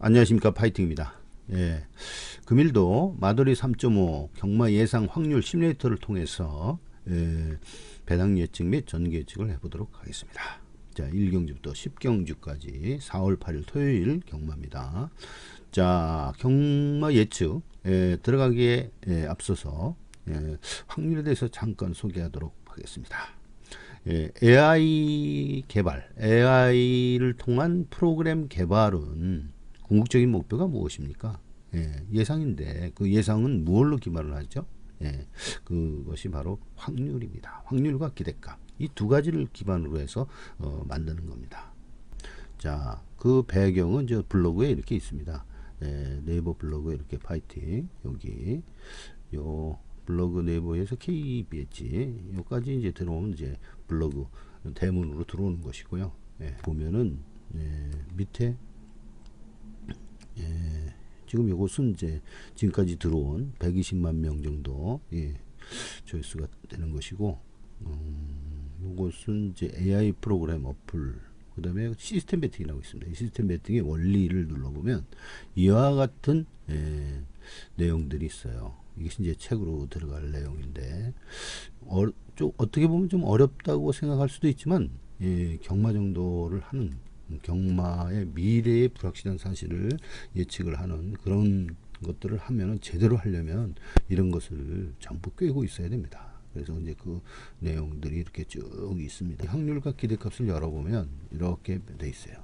안녕하십니까 파이팅입니다. 예, 금일도 마더리 3.5 경마 예상 확률 시뮬레이터를 통해서 예, 배당 예측 및 전개 예측을 해보도록 하겠습니다. 자, 1경주부터 10경주까지 4월 8일 토요일 경마입니다. 자, 경마 예측 예, 들어가기에 예, 앞서서 예, 확률에 대해서 잠깐 소개하도록 하겠습니다. 예, AI 개발, AI를 통한 프로그램 개발은 궁극적인 목표가 무엇입니까? 예, 예상인데 그 예상은 무엇로 기반을 하죠? 예, 그것이 바로 확률입니다. 확률과 기대감 이두 가지를 기반으로 해서 어, 만드는 겁니다. 자, 그 배경은 저 블로그에 이렇게 있습니다. 예, 네이버 블로그에 이렇게 파이팅 여기 요 블로그 네이버에서 KBH 요까지 이제 들어오면 이제 블로그 대문으로 들어오는 것이고요. 예, 보면은 예, 밑에 예, 지금 이것은 이제 지금까지 들어온 120만 명 정도 예, 조회수가 되는 것이고 음, 이것은 이제 AI 프로그램 어플 그 다음에 시스템 배팅이라고 있습니다. 이 시스템 배팅의 원리를 눌러보면 이와 같은 예, 내용들이 있어요. 이것이 이제 책으로 들어갈 내용인데 어, 좀 어떻게 보면 좀 어렵다고 생각할 수도 있지만 예, 경마 정도를 하는 경마의 미래의 불확실한 사실을 예측을 하는 그런 것들을 하면은 제대로 하려면 이런 것을 전부 꿰고 있어야 됩니다. 그래서 이제 그 내용들이 이렇게 쭉 있습니다. 확률과 기대값을 열어보면 이렇게 돼 있어요.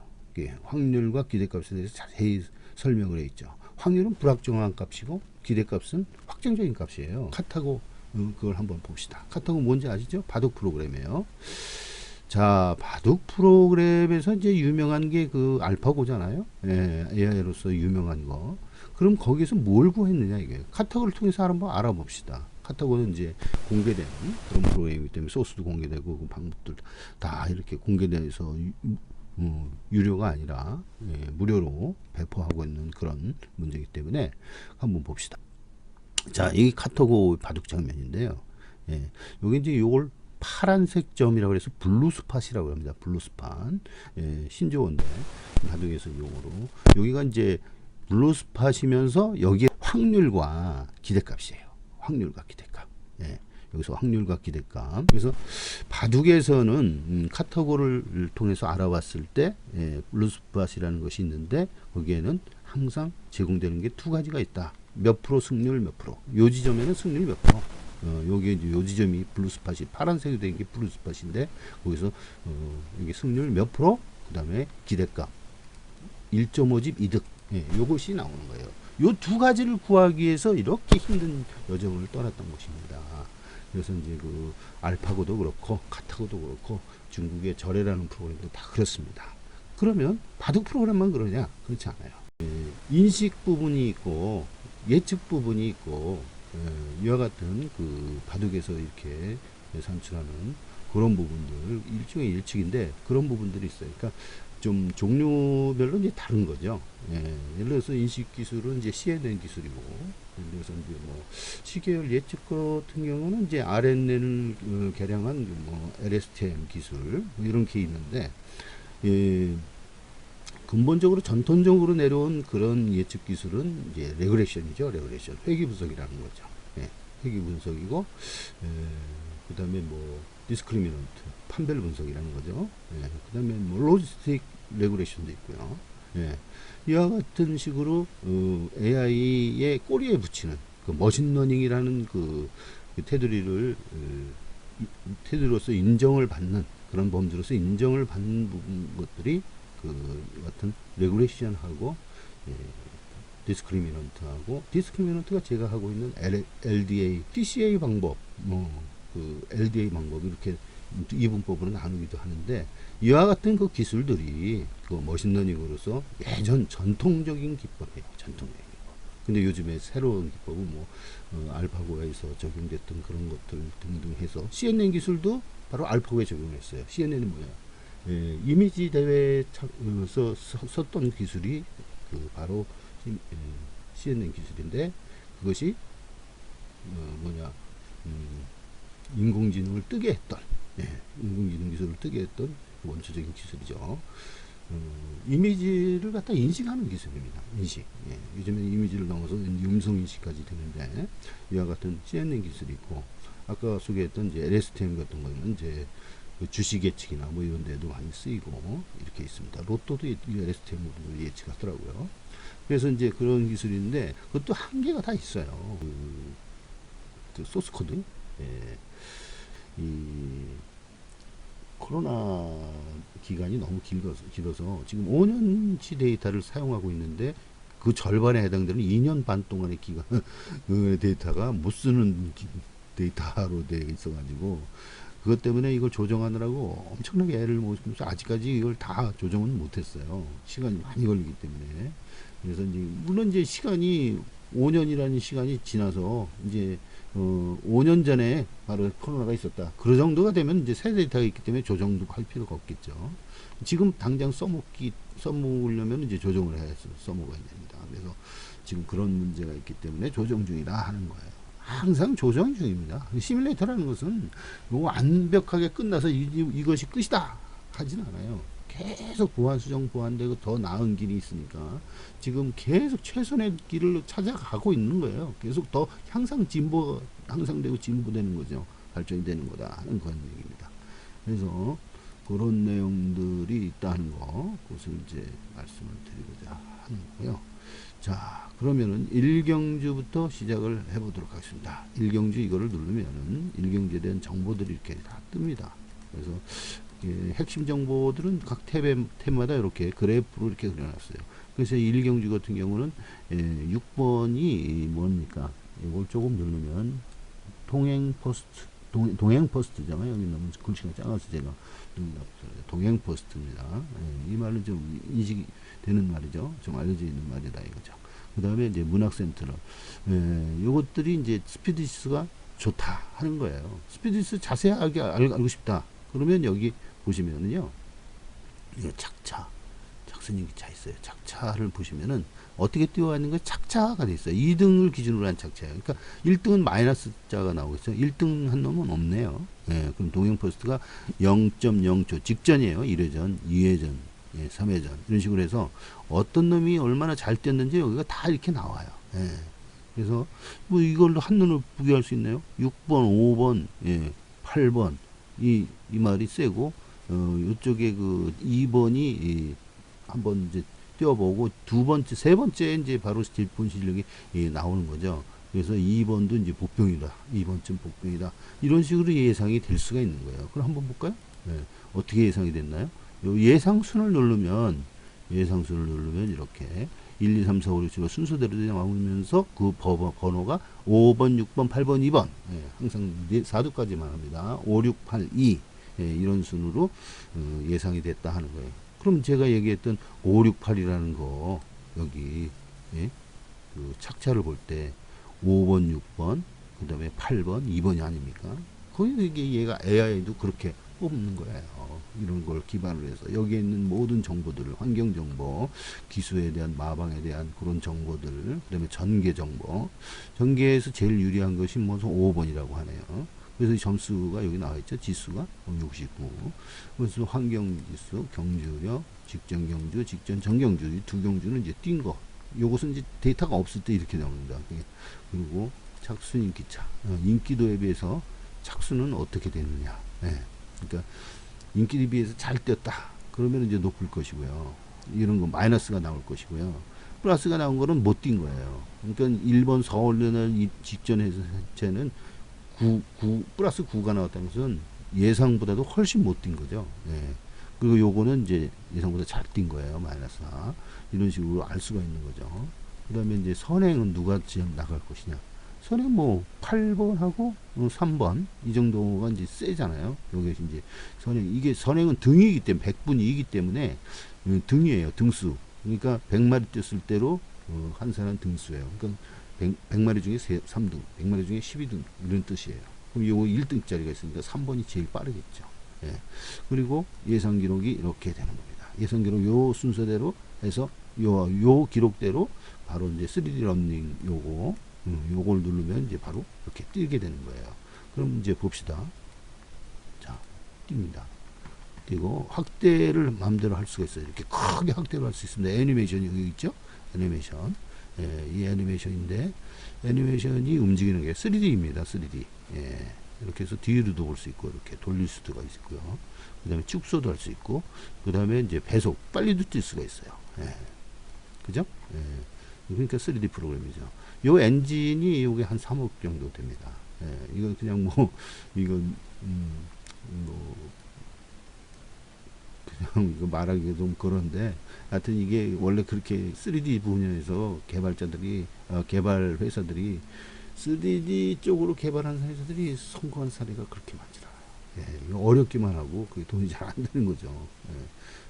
확률과 기대값에 대해서 자세히 설명을 해 있죠. 확률은 불확정한 값이고 기대값은 확정적인 값이에요. 카타고 그걸 한번 봅시다. 카타고 뭔지 아시죠? 바둑 프로그램이에요. 자, 바둑 프로그램에서 이제 유명한 게 그 알파고잖아요. 예, AI로서 유명한 거. 그럼 거기서 뭘 구했느냐 이게 카타고를 통해서 한번 알아봅시다. 카타고는 이제 공개된 그런 프로그램이기 때문에 소스도 공개되고 그 방법들 다 이렇게 공개돼서 유, 어, 유료가 아니라 예, 무료로 배포하고 있는 그런 문제이기 때문에 한번 봅시다. 자, 이 카타고 바둑 장면인데요. 예, 여기 이제 요걸 파란색 점이라고 해서 블루스팟이라고 합니다. 블루스팟. 예, 신조어인데 바둑에서 용어로 여기가 이제 블루스팟이면서 여기에 확률과 기대값이에요. 확률과 기대값. 예. 여기서 확률과 기대감. 그래서 바둑에서는 음, 카테고를 통해서 알아봤을 때 예, 블루스팟이라는 것이 있는데 거기에는 항상 제공되는 게 두 가지가 있다. 몇 프로 승률 몇 프로. 요 지점에는 승률 몇 프로. 어, 요게 이제 요 지점이 블루스팟이 파란색이 된 게 블루스팟인데 거기서 어, 여기 승률 몇 프로 그 다음에 기대값 1.5집 이득 예, 요것이 나오는 거예요. 요 두 가지를 구하기 위해서 이렇게 힘든 여정을 떠났던 것입니다. 그래서 이제 그 알파고도 그렇고 카타고도 그렇고 중국의 절에라는 프로그램도 다 그렇습니다. 그러면 바둑 프로그램만 그러냐? 그렇지 않아요. 예, 인식 부분이 있고 예측 부분이 있고 예, 이와 같은 그 바둑에서 이렇게 산출하는 그런 부분들 일종의 일측인데 그런 부분들이 있어요. 그러니까 좀 종류별로 이제 다른 거죠. 예, 예를 들어서 인식 기술은 이제 CNN 기술이고, 예를 들어서 이제 뭐 시계열 예측 같은 경우는 이제 RNN을 어, 개량한 뭐 LSTM 기술 뭐 이런 게 있는데, 예, 근본적으로 전통적으로 내려온 그런 예측 기술은 이제 레그레션이죠. 레그레션. 회귀 분석이라는 거죠. 예, 회귀 분석이고, 예, 그 다음에 뭐, 디스크리미넌트, 판별 분석이라는 거죠. 예, 그 다음에 뭐, 로지스틱 레그레션도 있고요. 예, 이와 같은 식으로, 어, AI의 꼬리에 붙이는 그 머신러닝이라는 그, 그 테두리를, 어, 테두리로서 인정을 받는 그런 범주로서 인정을 받는 부분 것들이 그 같은 레귤레이션하고 예, 디스크리미넌트하고 디스크리미넌트가 제가 하고 있는 L, LDA, PCA 방법, 뭐 그 LDA 방법 이렇게 이분법으로 나누기도 하는데 이와 같은 그 기술들이 그 머신러닝으로서 예전 전통적인 기법이에요. 전통적인 기법. 근데 요즘에 새로운 기법은 뭐 어, 알파고에서 적용됐던 그런 것들 등등 해서 CNN 기술도 바로 알파고에 적용했어요. CNN은 뭐야? 예, 이미지 대회에서 썼던 기술이 그 바로 예, CNN 기술인데 그것이 어, 뭐냐 음, 인공지능을 뜨게 했던 예, 인공지능 기술을 뜨게 했던 원초적인 기술이죠. 어, 이미지를 갖다 인식하는 기술입니다. 인식. 예, 요즘에 이미지를 넘어서 음성 인식까지 되는데 이와 같은 CNN 기술이 있고 아까 소개했던 이제 LSTM 같은 거는 이제 그 주식 예측이나 뭐 이런 데도 많이 쓰이고 이렇게 있습니다. 로또도 LSTM으로 예측하더라고요. 그래서 이제 그런 기술인데 그것도 한계가 다 있어요. 그, 그 소스 코드. 예. 이 코로나 기간이 너무 길어서, 길어서 지금 5년치 데이터를 사용하고 있는데 그 절반에 해당되는 2년 반 동안의 기간 그 데이터가 못 쓰는 기- 데이터로 되어 있어가지고 그것 때문에 이걸 조정하느라고 엄청나게 애를 모으면서 아직까지 이걸 다 조정은 못했어요. 시간이 많이 걸리기 때문에 그래서 이제 물론 이제 시간이 5년이라는 시간이 지나서 이제 어 5년 전에 바로 코로나가 있었다. 그 정도가 되면 이제 새 데이터가 있기 때문에 조정도 할 필요가 없겠죠. 지금 당장 써먹기 써먹으려면 이제 조정을 해서 써먹어야 됩니다. 그래서 지금 그런 문제가 있기 때문에 조정 중이다 하는 거예요. 항상 조정 중입니다. 시뮬레이터라는 것은 뭐 완벽하게 끝나서 이, 이- 이것이 끝이다 하진 않아요. 계속 보완 수정 보완되고 더 나은 길이 있으니까 지금 계속 최선의 길을 찾아가고 있는 거예요. 계속 더 향상 진보 향상되고 진보되는 거죠. 발전이 되는 거다 하는 그런 얘기입니다. 그래서 그런 내용들이 있다는 거 그것을 이제 말씀을 드리고자 하는 거고요. 자 그러면은 일경주부터 시작을 해 보도록 하겠습니다. 일경주 이거를 누르면은 일경주에 대한 정보들이 이렇게 다 뜹니다. 그래서 예, 핵심 정보들은 각 탭에, 탭마다 이렇게 그래프로 이렇게 그려놨어요. 그래서 일경주 같은 경우는 예, 6번이 뭡니까? 이걸 조금 누르면 동행 포스트 동, 동행 포스트잖아요. 여기 너무 글씨가 작아서 제가. 동행 포스트입니다. 예, 이 말은 좀 인식이 되는 말이죠. 좀 알려져 있는 말이다 이거죠. 그 다음에 이제 문학센터를 예, 요것들이 이제 스피디스가 좋다 하는 거예요. 스피디스 자세하게 알, 알고 싶다. 그러면 여기 보시면은요. 이거 착차. 작선이 차 있어요. 착차를 보시면은 어떻게 띄워 있는 거 착차가 돼 있어요. 2등을 기준으로 한 착차예요. 그러니까 1등은 마이너스 자가 나오고 있어요. 1등 한 놈은 없네요. 예, 그럼 동행 포스트가 0.0초 직전이에요. 1회전, 2회전, 예, 3회전 이런 식으로 해서 어떤 놈이 얼마나 잘 뛰었는지 여기가 다 이렇게 나와요. 예. 그래서 뭐 이걸로 한눈을 부여할 수 있나요? 6번, 5번, 예, 8번 이, 이 말이 세고 어, 요쪽에 그 2번이 이, 한번 이제 뛰어보고 두 번째, 세 번째 이제 바로 본 실력이 예, 나오는 거죠. 그래서 2번도 이제 복병이다. 2번쯤 복병이다. 이런 식으로 예상이 될 수가 있는 거예요. 그럼 한번 볼까요? 네. 어떻게 예상이 됐나요? 요 예상순을 누르면, 예상순을 누르면 이렇게 1, 2, 3, 4, 5, 6, 7, 순서대로 나오면서 그 번- 번호가 5번, 6번, 8번, 2번. 예, 항상 4두까지만 합니다. 5, 6, 8, 2. 예, 이런 순으로 어, 예상이 됐다 하는 거예요. 그럼 제가 얘기했던 5, 6, 8이라는 거, 여기, 예? 그 착차를 볼 때 5번, 6번, 그 다음에 8번, 2번이 아닙니까? 거기 이게 얘가 AI도 그렇게 뽑는 거예요. 이런 걸 기반으로 해서 여기에 있는 모든 정보들을 환경 정보, 기수에 대한 마방에 대한 그런 정보들, 그다음에 전개 정보, 전개에서 제일 유리한 것이 뭐 5번이라고 하네요. 그래서 이 점수가 여기 나와 있죠. 지수가 69. 그래서 환경 지수, 경주력, 직전 경주, 직전 전경주 이 두 경주는 이제 뛴 거. 요것은 이제 데이터가 없을 때 이렇게 나옵니다. 그리고 착순 인기차, 어, 인기도에 비해서 착수는 어떻게 되느냐. 예. 그러니까 인기에 비해서 잘 뛰었다. 그러면 이제 높을 것이고요. 이런 거 마이너스가 나올 것이고요. 플러스가 나온 거는 못 뛴 거예요. 그러니까 1번 서울련을 이 직전에서 는 9, 9, 플러스 9가 나왔다는 것은 예상보다도 훨씬 못 뛴 거죠. 예. 그리고 요거는 이제 예상보다 잘 뛴 거예요. 마이너스 4. 이런 식으로 알 수가 있는 거죠. 그 다음에 이제 선행은 누가 지금 나갈 것이냐. 선행 뭐 8번하고 3번 이 정도가 이제 세잖아요. 요게 이제 선행 이게 선행은 등이기 때문에 100분이기 때문에 음, 등이에요. 등수. 그러니까 100마리 뛰었을 때로 어, 한 사람 등수예요. 그러니까 100, 마리 중에 3, 등 100마리 중에 12등 이런 뜻이에요. 그럼 요거 1등짜리가 있으니까 3번이 제일 빠르겠죠. 예. 그리고 예상 기록이 이렇게 되는 겁니다. 예상 기록 요 순서대로 해서 요, 요 기록대로 바로 이제 3D 런닝 요거 음, 요걸 누르면 이제 바로 이렇게 뛰게 되는 거예요. 그럼 이제 봅시다. 자, 뜁니다. 확대고 확대를 마음대로 할 수가 있어요. 이렇게 크게 확대를 할 수 있습니다. 애니메이션이 여기 있죠? 애니메이션. 예, 이 애니메이션인데 애니메이션이 움직이는 게 3D입니다. 3D. 예. 이렇게 해서 뒤로도 볼 수 있고 이렇게 돌릴 수가 있고요. 그 다음에 축소도 할 수 있고 그 다음에 이제 배속 빨리도 뛸 수가 있어요. 예. 그죠? 예. 그러니까 3D 프로그램이죠. 요 엔진이 요게 한 3억 정도 됩니다. 예. 이건 그냥 뭐 이건 음, 뭐 그냥 이거 말하기 좀 그런데 하여튼 이게 원래 그렇게 3D 분야에서 개발자들이 어, 개발 회사들이 3D 쪽으로 개발한 회사들이 성공한 사례가 그렇게 많지 않아요. 예, 어렵기만 하고 그게 돈이 잘 안 되는 거죠. 예,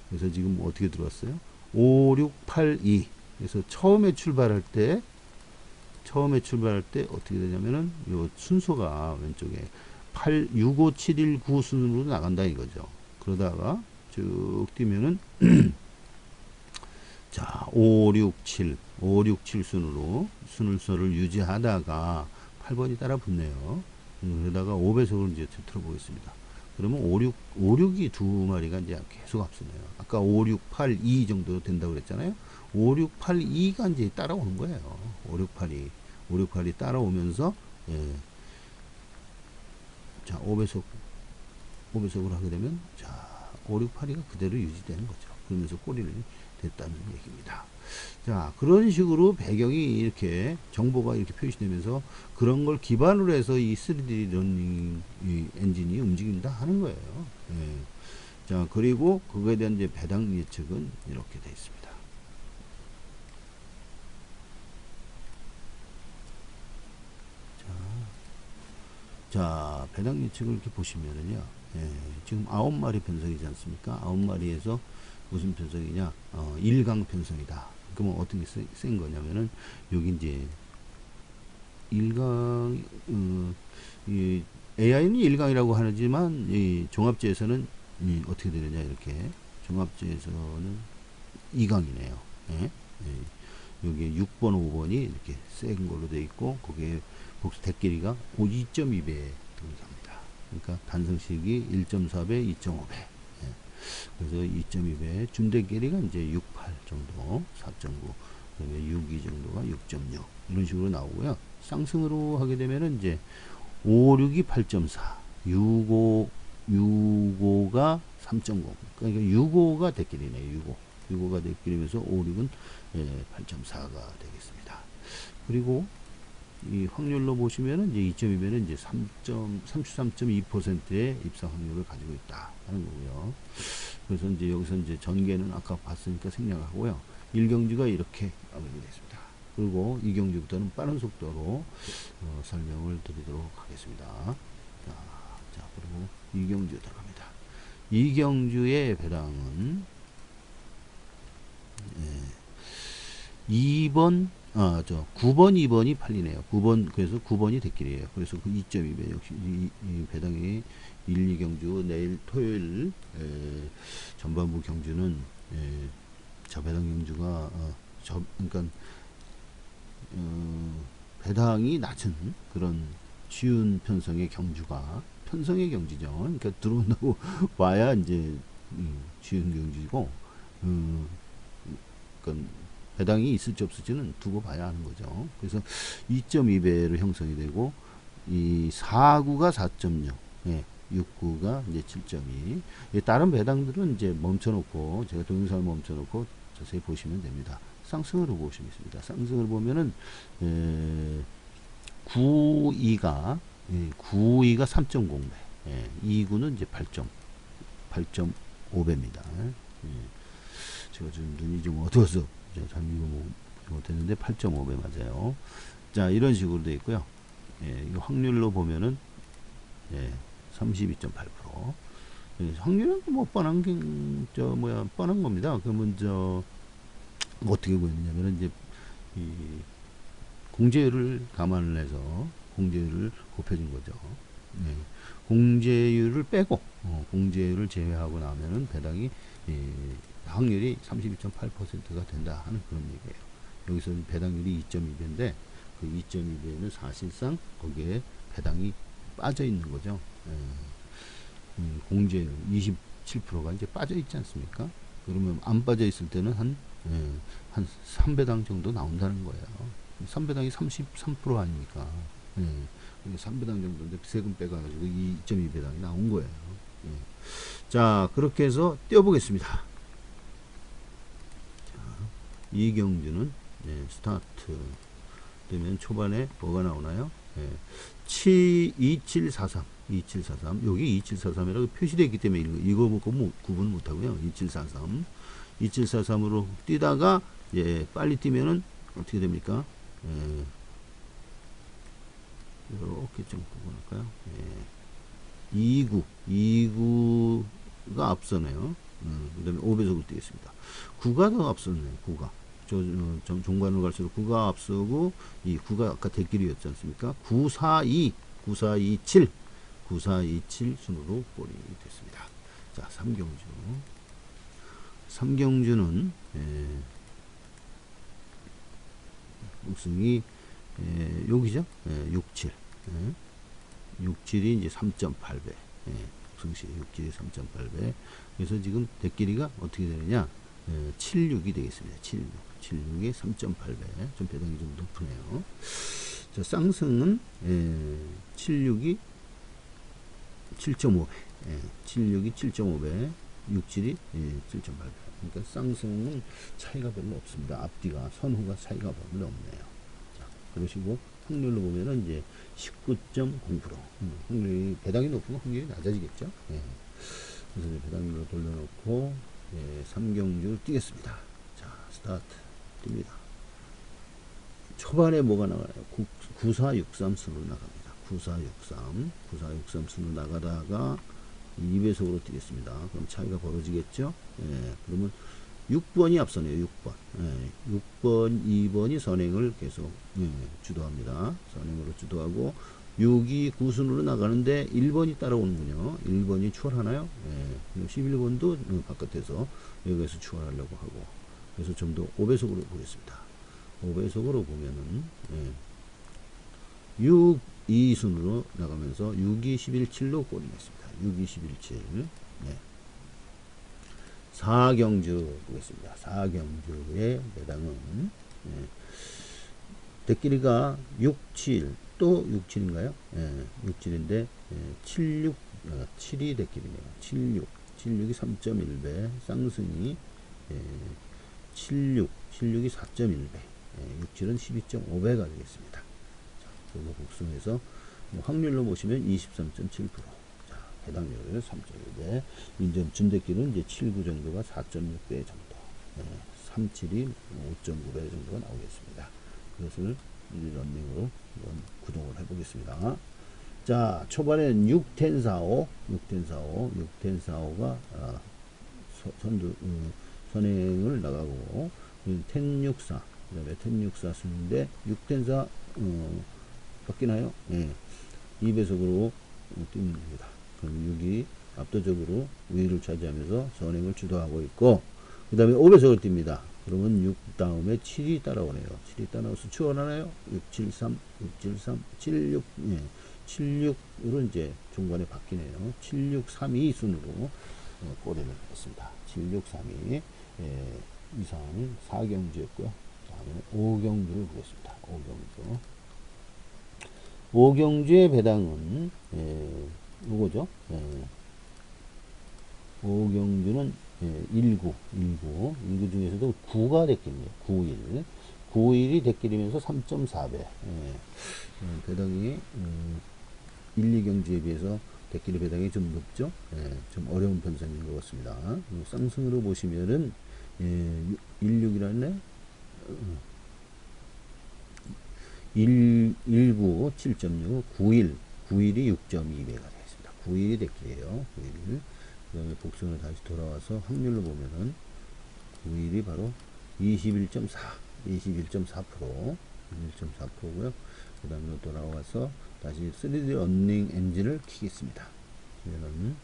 그래서 지금 뭐 어떻게 들어왔어요? 5682. 그래서 처음에 출발할 때 처음에 출발할 때 어떻게 되냐면은 요 순서가 왼쪽에 8 65719 순으로 나간다 이거죠. 그러다가 쭉 뛰면은 자, 567, 567 순으로 순서를 유지하다가 8번이 따라 붙네요. 음, 그러다가 5배속으로 이제 틀어보겠습니다. 그러면 56, 56이 두 마리가 이제 계속 앞서네요. 아까 5682 정도 된다고 그랬잖아요. 5682가 이제 따라오는 거예요. 5682. 5682 따라오면서, 예. 자, 5배속, 5배속으로 하게 되면, 자, 5682가 그대로 유지되는 거죠. 그러면서 꼬리를 됐다는 얘기입니다. 자, 그런 식으로 배경이 이렇게 정보가 이렇게 표시되면서 그런 걸 기반으로 해서 이 3D 러닝 이 엔진이 움직인다 하는 거예요. 예. 자, 그리고 그거에 대한 이제 배당 예측은 이렇게 되어 있습니다. 자, 자 배당 예측을 이렇게 보시면은요. 예, 지금 아홉 마리 편성이지 않습니까? 아홉 마리에서 무슨 편성이냐? 어, 일강 편성이다. 그러면 어떤 게 센 거냐면은 여기 이제 일강 어, 이 AI는 일강이라고 하지만 이 종합제에서는 이 어떻게 되느냐 이렇게 종합제에서는 이강이네요. 예? 예. 여기 6번, 5번이 이렇게 센 걸로 돼 있고 거기에 복수 대끼리가 2.2배 동일합니다. 그러니까 단성식이 1.4배, 2.5배. 예. 그래서 2.2배 중대끼리가 이제 68 정도, 4.9, 그다음에 62 정도가 6.6 이런 식으로 나오고요. 쌍승으로 하게 되면은 이제 56이 8.4, 65 65가 3.0. 그러니까 65가 대끼리네. 65. 65가 대끼리면서 56은 예, 8.4가 되겠습니다. 그리고 이 확률로 보시면은 이제 2.2배는 이제 3.33.2%의 입상 확률을 가지고 있다 하는 거고요. 그래서 이제 여기서 이제 전개는 아까 봤으니까 생략하고요. 1경주가 이렇게 마무리되겠습니다. 그리고 2경주부터는 빠른 속도로 어, 설명을 드리도록 하겠습니다. 자, 자 그리고 2경주 들어갑니다. 2경주의 배당은 예, 2번 아, 저 9번, 2번이 팔리네요. 9번 그래서 9번이 대길이에요. 그래서 그 2.2배 역시 이, 이 배당이 1, 2경주 내일 토요일 에, 전반부 경주는 에, 저 배당 경주가 어, 저 그러니까 어, 배당이 낮은 그런 쉬운 편성의 경주가 편성의 경지죠. 그러니까 들어온다고 와야 이제 음, 쉬운 경주고 음, 그러니까 배당이 있을지 없을지는 두고 봐야 하는 거죠. 그래서 2.2배로 형성이 되고 이 4구가 4.6, 예, 6구가 이제 7.2. 예, 다른 배당들은 이제 멈춰놓고 제가 동영상을 멈춰놓고 자세히 보시면 됩니다. 쌍승으로 보시면 있습니다. 쌍승을 보면은 에, 92가 예, 92가 3.0배, 예, 2구는 이제 8. 8.5배입니다. 예. 제가 지금 눈이 좀 어두워서 잘 이거 못했는데 8.5배 맞아요. 자 이런 식으로 되어 있고요. 예, 확률로 보면은 예, 32.8%. 예, 확률은 뭐 뻔한 게, 저 뭐야 뻔한 겁니다. 그러면 저 어떻게 보였냐면은 이제 이 공제율을 감안을 해서 공제율을 곱해준 거죠. 예, 공제율을 빼고 어, 공제율을 제외하고 나면은 배당이 예, 확률이 32.8%가 된다 하는 그런 얘기예요. 여기서 배당률이 2.2배인데 그 2.2배는 사실상 거기에 배당이 빠져 있는 거죠. 예. 음, 공제율 20 7%가 이제 빠져 있지 않습니까? 그러면 안 빠져 있을 때는 한, 예, 한 3배당 정도 나온다는 거예요. 3배당이 33% 아닙니까? 예, 3배당 정도인데 세금 빼가지고 2.2배당이 나온 거예요. 예. 자, 그렇게 해서 띄워보겠습니다. 자, 이경주는 예, 스타트 되면 초반에 뭐가 나오나요? 예, 2743 2743 여기 2743이라고 표시되어 있기 때문에 이거 보고 뭐 구분 못하고요. 2743 2743으로 뛰다가 예, 빨리 뛰면은 어떻게 됩니까? 예, 이렇게 좀 구분할까요? 예, 29 29가 앞서네요. 음, 그 다음에 5배속으로 뛰겠습니다. 9가 더 앞서네요 9가 저, 저 종관으로 갈수록 9가 앞서고 이 9가 아까 대길이었지 않습니까 942 9427 9427 순으로 골이 됐습니다. 자, 삼경주. 삼경주는 예, 우승이 예, 여기죠. 예, 67. 예, 67이 이제 3.8배. 예, 우승시 67이 3.8배. 그래서 지금 대끼리가 어떻게 되느냐? 예, 76이 되겠습니다. 76. 76이 3.8배. 좀 배당이 좀 높으네요. 자, 쌍승은 예, 76이 7.5배, 예, 76이 7.5배, 67이 예, 7.8배. 그러니까 쌍승은 차이가 별로 없습니다. 앞뒤가 선후가 차이가 별로 없네요. 자, 그러시고 확률로 보면은 이제 19.0%. 음, 확률이 배당이 높으면 확률이 낮아지겠죠. 예. 그래서 배당률로 돌려놓고 예, 삼경주를 뛰겠습니다. 자, 스타트 뜁니다. 초반에 뭐가 나가요? 9463 순으로 나갑니다. 9463, 9463 순으로 나가다가 2배속으로 뛰겠습니다. 그럼 차이가 벌어지겠죠? 예, 그러면 6번이 앞서네요. 6번. 예, 6번, 2번이 선행을 계속 예, 주도합니다. 선행으로 주도하고 6이 9순으로 나가는데 1번이 따라오는군요. 1번이 추월하나요? 예, 11번도 바깥에서 여기에서 추월하려고 하고 그래서 좀 더 5배속으로 보겠습니다. 5배속으로 보면은 예, 6, 2순으로 나가면서 6, 2, 11, 7로 골이 냈습니다. 6, 2, 11, 7 네. 4경주 보겠습니다. 4경주의 매당은 예, 대끼리가 6, 7, 또 6, 7인가요? 예, 6, 7인데 예, 7, 6, 어, 7이 대끼리네요. 7, 6, 7, 6이 3.1배, 쌍승이 예, 7, 6, 7, 6이 4.1배, 예, 6, 7은 12.5배가 되겠습니다. 자, 그거 복수해서 뭐 확률로 보시면 23.7%. 자, 해당률 3.1배. 이제 준대끼는 이제 7, 9 정도가 4.6배 정도. 예, 3, 7이 5.9배 정도가 나오겠습니다. 그것을 런닝으로 한번 구동을 해보겠습니다. 자, 초반에는 6, 10, 4, 5, 6, 10, 4, 5, 6, 10, 4, 5가 아, 서, 선두, 음, 선행을 나가고 10, 6, 4, 그 다음에 10, 6, 4 쓰는데 6, 10, 4 어, 바뀌나요? 예. 2배속으로 뜁니다. 그럼 6이 압도적으로 우위를 차지하면서 선행을 주도하고 있고 그 다음에 5배속을 뜁니다. 그러면 6 다음에 7이 따라오네요. 7이 따라와서 추월하나요? 6, 7, 3, 6, 7, 3, 7, 6, 예. 7, 6으로 이제 중간에 바뀌네요. 7, 6, 3, 2 순으로 어, 꼬리를 했습니다. 7, 6, 3, 2 예, 이상은 4경주였고요. 다음에 5경주를 보겠습니다. 5경주. 5경주의 배당은 예, 이거죠. 예. 5경주는 예, 19, 19, 19 중에서도 9가 됐겠네요. 91. 91이 됐길이면서 3.4배. 예. 음, 배당이 음, 1, 2경주에 비해서 대끼리 배당이 좀 높죠. 예, 좀 어려운 편성인 것 같습니다. 음, 쌍승으로 보시면은 예, 16이라네. 1, 19, 7.6, 91, 91이 6.2배가 되겠습니다. 91이 대끼리에요. 91. 그 다음에 복선을 다시 돌아와서 확률로 보면은 9일이 바로 21.4, 21.4%, 21.4%고요. 그 다음에 돌아와서 다시 3D 런닝 엔진을 키겠습니다. 그러면은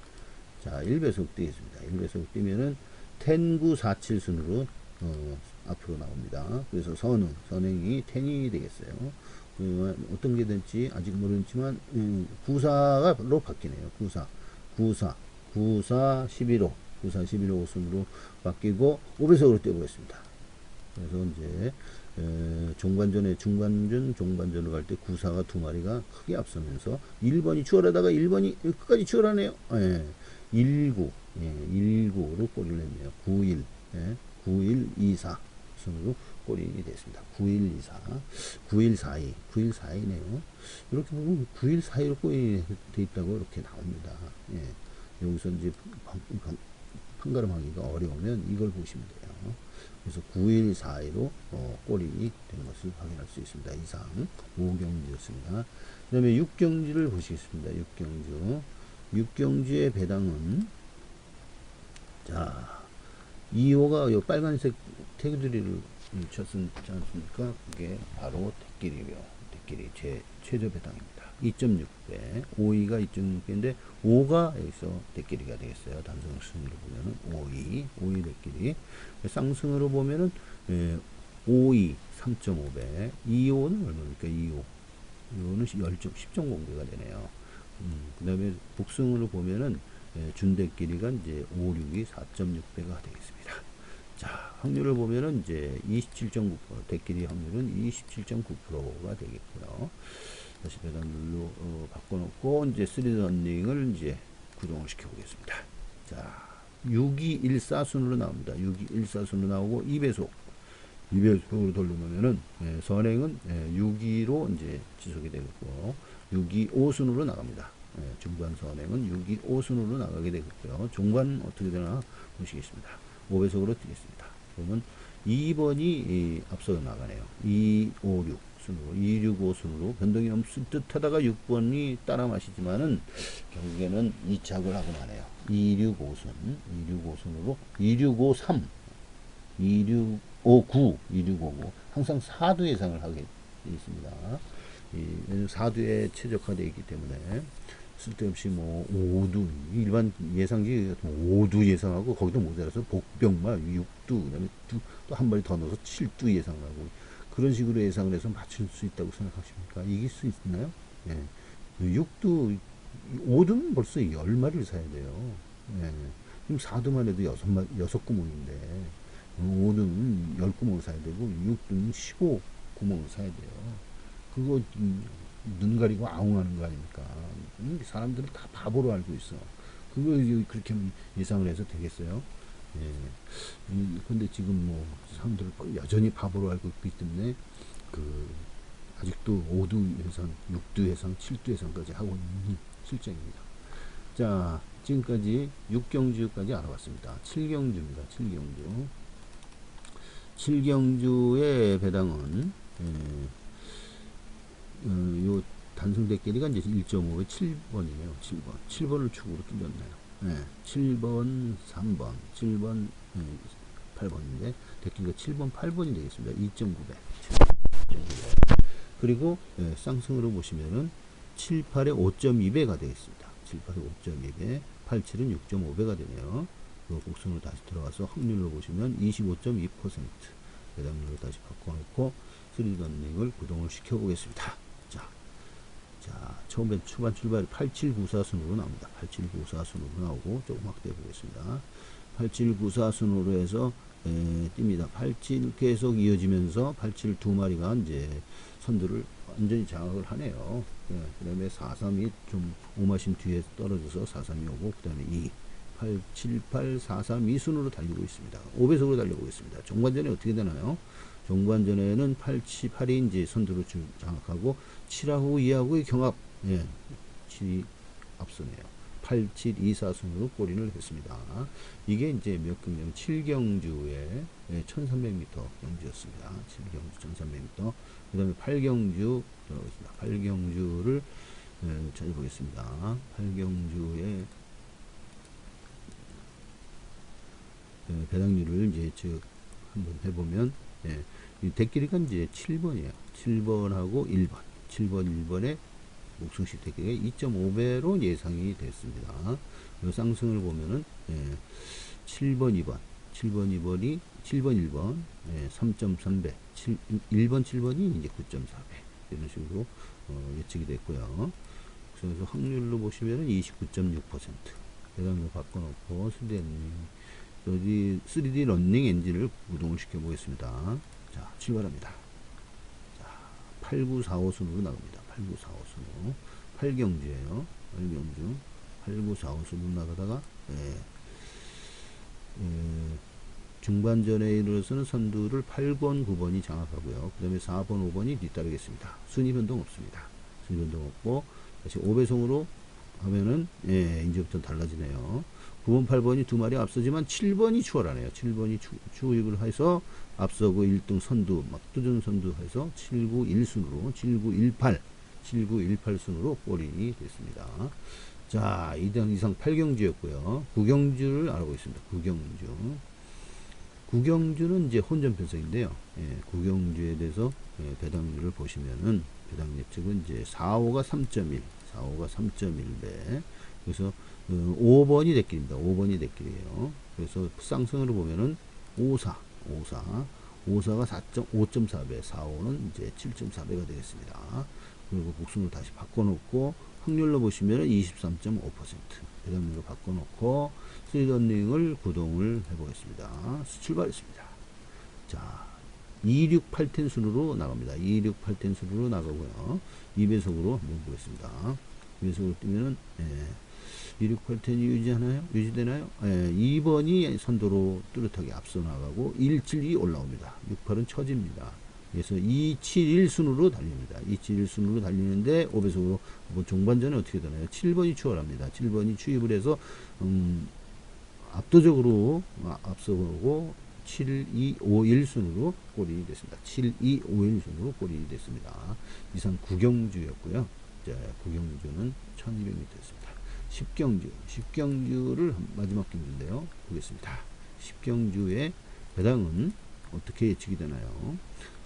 자 1배속 뛰겠습니다. 1배속 뛰면은 10947 순으로 어, 앞으로 나옵니다. 그래서 선행, 선행이 10이 되겠어요. 그 어떤 게 될지 아직 모르지만 음, 94로 바뀌네요. 94, 94, 94 11호 94 11호 순으로 바뀌고 5배속으로 뛰어보겠습니다. 그래서 이제 에, 종관전에 중관전 종관전으로 갈 때 94가 두 마리가 크게 앞서면서 1번이 추월하다가 1번이 끝까지 추월하네요. 예. 19 예, 19로 골을 냈네요. 91 예, 91 24 순으로 골이 됐습니다. 91 24 91 42 91 42네요. 이렇게 보면 91 42로 골이 돼 있다고 이렇게 나옵니다. 예. 여기서 이제 방- 방- 판가름하기가 어려우면 이걸 보시면 돼요. 그래서 9일 4일로 어, 골이 되는 것을 확인할 수 있습니다. 이상 5경주였습니다. 그 다음에 6경주를 보시겠습니다. 6경주. 6경주의 배당은 자 2호가 요 빨간색 태그들이를 쳤지 않습니까? 그게 바로. 대끼리 제 최저 배당입니다. 2.6배, 5위가 2.6배인데 5가 여기서 대끼리가 되겠어요. 단성 순위로 보면은 5위, 5위 대끼리. 쌍승으로 보면은 예, 5위 3.5배, 2호는 얼마입니까? 2호. 2호는 10점, 10.0배가 되네요. 음, 그 다음에 복승으로 보면은 예, 준대끼리가 이제 5, 6이 4.6배가 되겠습니다. 자, 확률을 보면은 이제 27.9%, 대끼리 확률은 27.9%가 되겠고요. 다시 배당률로 어, 바꿔놓고 이제 3D 런닝을 이제 구동을 시켜보겠습니다. 자, 6214 순으로 나옵니다. 6214 순으로 나오고 2배속. 2배속으로 돌려보면은 예, 선행은 예, 6기로 이제 지속이 되겠고 625 순으로 나갑니다. 예, 중간 선행은 625 순으로 나가게 되겠고요. 중간 어떻게 되나 보시겠습니다. 5배속으로 뛰겠습니다. 그러면 2번이 이, 앞서 나가네요. 256 순으로 265 순으로 변동이 없을 듯 하다가 6번이 따라 마시지만은 결국에는 이착을 하고 마네요. 265 순 265 순으로 2653 2659 2659 항상 4두 예상을 하게 있습니다. 이, 왜냐면 4두에 최적화되어 있기 때문에 쓸데없이 뭐 5두 일반 예상지 5두 예상하고 거기도 모자라서 복병마 6두 그다음에 또 한 마리 더 넣어서 7두 예상을 하고 그런 식으로 예상을 해서 맞출 수 있다고 생각하십니까? 이길 수 있나요? 예. 6두 5두는 벌써 10마리를 사야 돼요. 예. 지금 4두만 해도 6마, 6구멍인데 5두는 10구멍을 사야 되고 6두는 15구멍을 사야 돼요. 그거 음, 눈 가리고 아웅하는 거 아닙니까? 음, 사람들은 다 바보로 알고 있어. 그거 그렇게 예상을 해서 되겠어요? 예. 이, 근데 지금 뭐 사람들을 여전히 바보로 알고 있기 때문에 그 아직도 5두 예상, 6두 예상, 7두 예상까지 하고 있는 실정입니다. 자, 지금까지 6경주까지 알아봤습니다. 7경주입니다. 7경주. 7경주의 배당은 예, 어, 요 단승대끼리가 이제 1.5에 7번이에요. 7번. 7번을 축으로 뚫렸네요. 네, 7번, 3번, 7번, 네, 8번인데, 대끼리가 7번, 8번이 되겠습니다. 2.9배. 2.9배. 그리고, 예, 쌍승으로 보시면은, 7, 8에 5.2배가 되겠습니다. 7, 8에 5.2배, 8, 7은 6.5배가 되네요. 그 곡선으로 다시 들어가서 확률로 보시면 25.2% 배당률로 다시 바꿔놓고 3D 런닝을 구동을 시켜보겠습니다. 자, 자, 처음에 초반 출발 8794순으로 나옵니다. 8794순으로 나오고 조금 확대해 보겠습니다. 8794순으로 해서 에, 뜁니다. 87 계속 이어지면서 87 두 마리가 이제 선두를 완전히 장악을 하네요. 예, 그 다음에 432 좀 오마심 뒤에 떨어져서 432 오고 그 다음에 2 8, 7, 8, 4, 3, 2순으로 달리고 있습니다. 5배속으로 달리고 있습니다. 종관전에 어떻게 되나요? 종관전에는 8, 7, 8이 이제 선두로 주- 장악하고 7하고 2하고의 경합, 예, 7이 앞서네요. 8, 7, 2, 4순으로 골인을 했습니다. 이게 이제 몇 경주면 7경주의 1300m 경주였습니다. 7경주 1300m. 그 다음에 8경주 들어가겠습니다. 8경주를 예, 찾아보겠습니다. 8경주의 예, 배당률을 이제 즉 한번 해보면 예, 이 대끼리가 이제 7번이에요. 7번하고 1번, 7번, 1번에 목숨식 대끼리가 2.5배로 예상이 됐습니다. 이 쌍승을 보면은 예, 7번, 2번, 7번, 2번이 7번, 1번 예, 3.3배, 7, 1번, 7번이 이제 9.4배 이런 식으로 어, 예측이 됐고요. 그래서 확률로 보시면은 29.6%. 배당률 바꿔놓고 3D 런닝 여기 3D 런닝 엔진을 구동을 시켜 보겠습니다. 자, 출발합니다. 자, 8945 순으로 나갑니다. 8945 순으로 8경주예요. 8경주 8945 순으로 나가다가 예, 예, 중반전에 이르러서는 선두를 8번, 9번이 장악하고요. 그 다음에 4번, 5번이 뒤따르겠습니다. 순위 변동 없습니다. 순위 변동 없고 다시 5배송으로 하면은 예, 이제부터 달라지네요. 9번, 8번이 두 마리 앞서지만 7번이 추월하네요. 7번이 추, 추입을 해서 앞서고 1등 선두, 막두전 선두 해서 791순으로 7918, 7918순으로 골인이 됐습니다. 자, 2등 이상 8경주였고요. 9경주를 알아보겠습니다. 9경주. 구경주는 이제 혼전 편성인데요. 예, 구경주에 대해서 예, 배당률을 보시면은 배당 예측은 이제 4호가 3.1, 4호가 3.1배. 그래서 어, 5번이 대길입니다. 5번이 대길이에요. 그래서 쌍성으로 보면은 54, 54, 54가 4.5.4배, 45는 이제 7.4배가 되겠습니다. 그리고 복숭을 다시 바꿔놓고 확률로 보시면은 23.5% 배당률로 바꿔놓고 스리런닝을 구동을 해보겠습니다. 출발했습니다. 자, 268텐 순으로 나갑니다. 268텐 순으로 나가고요. 2배속으로 한번 보겠습니다. 2배속으로 뛰면은, 예, 268텐이 유지하나요? 유지되나요? 예, 2번이 선도로 뚜렷하게 앞서 나가고, 172 올라옵니다. 68은 처집니다. 그래서 271 순으로 달립니다. 271 순으로 달리는데 5배속으로 뭐 종반전에 어떻게 되나요? 7번이 추월합니다. 7번이 추입을 해서 음, 압도적으로 앞서고 7251 순으로 골이 됐습니다. 7251 순으로 골이 됐습니다. 이상 구경주였고요. 자, 구경주는 1200m였습니다. 10경주, 10경주를 마지막 경주인데요. 보겠습니다. 10경주의 배당은 어떻게 예측이 되나요?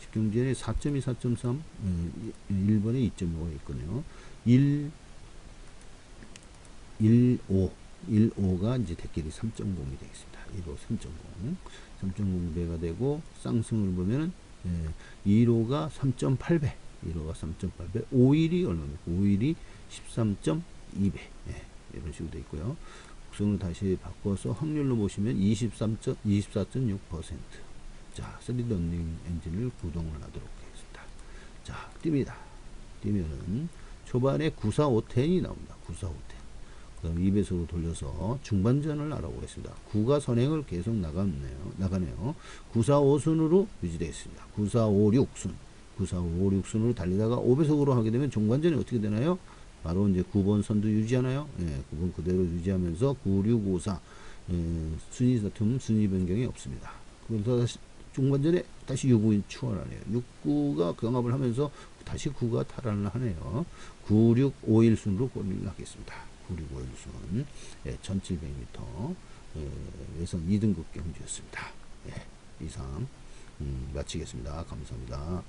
10경주에 4.2, 4.3, 1번에 2.5가 있거든요. 1, 1, 5, 1, 5가 이제 대길이 3.0이 되겠습니다. 1호 3.0, 3.0 배가 되고 쌍승을 보면은 예, 1호가 3.8배, 1호가 3.8배, 5일이 얼마입니까? 5일이 13.2배. 예, 이런 식으로 되어 있고요. 곡선을 다시 바꿔서 확률로 보시면 23. 24.6%. 자, 3D 런닝 엔진을 구동을 하도록 하겠습니다. 자, 뜁니다. 뛰면은 초반에 94510이 나옵니다. 94510. 그 다음 2배속으로 돌려서 중반전을 알아보겠습니다. 9가 선행을 계속 나가네요. 나가네요. 945순으로 유지되겠습니다. 9456순. 9456순으로 달리다가 5배속으로 하게 되면 중반전이 어떻게 되나요? 바로 이제 9번 선두 유지하나요? 예, 9번 그대로 유지하면서 9654 예, 순위 다툼 순위 변경이 없습니다. 그래서 다시 중반전에 다시 6구 추월하네요. 6구가 경합을 하면서 다시 9가 탈환을 하네요. 9651 순으로 골을 하겠습니다. 9651 순. 예, 1700m. 예, 예선 2등급 경주였습니다. 예, 이상 음, 마치겠습니다. 감사합니다.